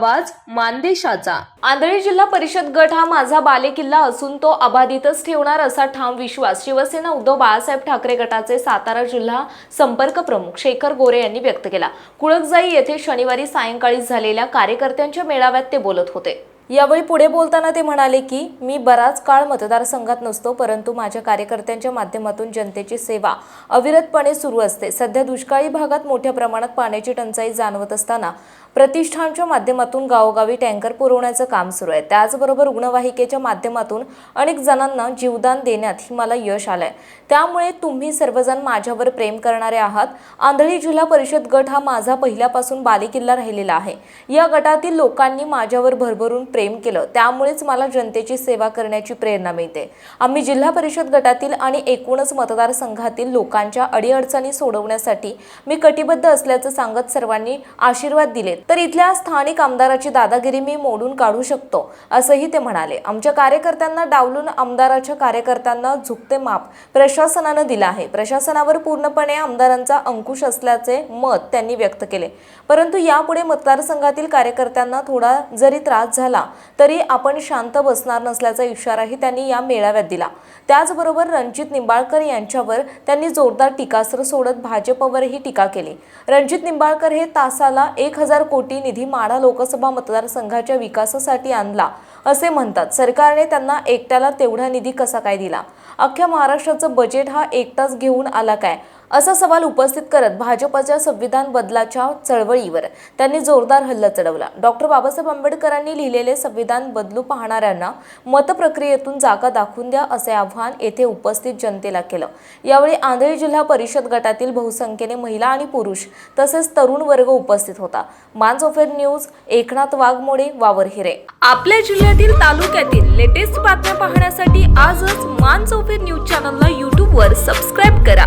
आवाज मानदेशाचा. आंधळी जिल्हा परिषद गट हा माझा बालेकिल्ला असून तो अबाधितच ठेवणार असा ठाम विश्वास शिवसेना उद्धव बाळासाहेब ठाकरे गटाचे सातारा जिल्हा संपर्क प्रमुख शेखर गोरे यांनी व्यक्त केला. कुळकजाई येथे शनिवारी सायंकाळी झालेल्या कार्यकर्त्यांच्या मेळाव्यात ते बोलत होते. यावेळी पुढे बोलताना ते म्हणाले की मी बराच काळ मतदारसंघात नसतो परंतु माझ्या कार्यकर्त्यांच्या माध्यमातून जनतेची सेवा अविरतपणे सुरू असते. सध्या दुष्काळी भागात मोठ्या प्रमाणात पाण्याची टंचाई जाणवत असताना प्रतिष्ठानच्या माध्यमातून गावोगावी टँकर पुरवण्याचं काम सुरू आहे. त्याचबरोबर रुग्णवाहिकेच्या माध्यमातून अनेक जणांना जीवदान देण्यात ही मला यश आलंय. त्यामुळे तुम्ही सर्वजण माझ्यावर प्रेम करणारे आहात. आंधळी जिल्हा परिषद गट हा माझा पहिल्यापासून बालेकिल्ला राहिलेला आहे. या गटातील लोकांनी माझ्यावर भरभरून प्रेम प्रेम केलं त्यामुळेच मला जनतेची सेवा करण्याची प्रेरणा मिळते. आम्ही जिल्हा परिषद गटातील आणि एकूणच मतदारसंघातील लोकांच्या अडीअडचणी सोडवण्यासाठी मी कटिबद्ध असल्याचं सांगत सर्वांनी आशीर्वाद दिले. तर इथल्या स्थानिक आमदाराची दादागिरी मी मोडून काढू शकतो असंही ते म्हणाले. आमच्या कार्यकर्त्यांना डावलून आमदाराच्या कार्यकर्त्यांना झुकते माप प्रशासनानं दिलं आहे. प्रशासनावर पूर्णपणे आमदारांचा अंकुश असल्याचे मत त्यांनी व्यक्त केले. परंतु यापुढे मतदारसंघातील कार्यकर्त्यांना थोडा जरी त्रास झाला तरी आपण शांत बसणार नसल्याचा इशाराही त्यांनी या मेळाव्यात दिला. त्याचबरोबर रणजित निंबाळकर यांच्यावर त्यांनी जोरदार टीकास्त्र सोडत भाजपवरही टीका केली. रणजित निंबाळकर हे तासाला एक हजार कोटी निधी माढा लोकसभा मतदारसंघाच्या विकासासाठी आणला असे म्हणतात. सरकारने त्यांना एकट्याला तेवढा निधी कसा काय दिला? अख्ख्या महाराष्ट्राचं बजेट हा एकटाच घेऊन आला काय? असा सवाल उपस्थित करत भाजपच्या संविधान बदलाच्या चळवळीवर त्यांनी जोरदार हल्ला चढवला. डॉक्टर बाबासाहेब आंबेडकरांनी लिहिलेले संविधान बदलू पाहणाऱ्यांना मतप्रक्रियेतून जागा दाखवून द्या असे आव्हान येथे उपस्थित जनतेला केलं. यावेळी आंधळी जिल्हा परिषद गटातील बहुसंख्येने महिला आणि पुरुष तसेच तरुण वर्ग उपस्थित होता. मानसोफेर न्यूज एकनाथ वाघमोडे वावर हिरे. आपल्या जिल्ह्यातील तालुक्यातील लेटेस्ट बातम्या पाहण्यासाठी आजच मान्स ऑफेर न्यूज चॅनलला यूट्यूबवर सबस्क्राईब करा.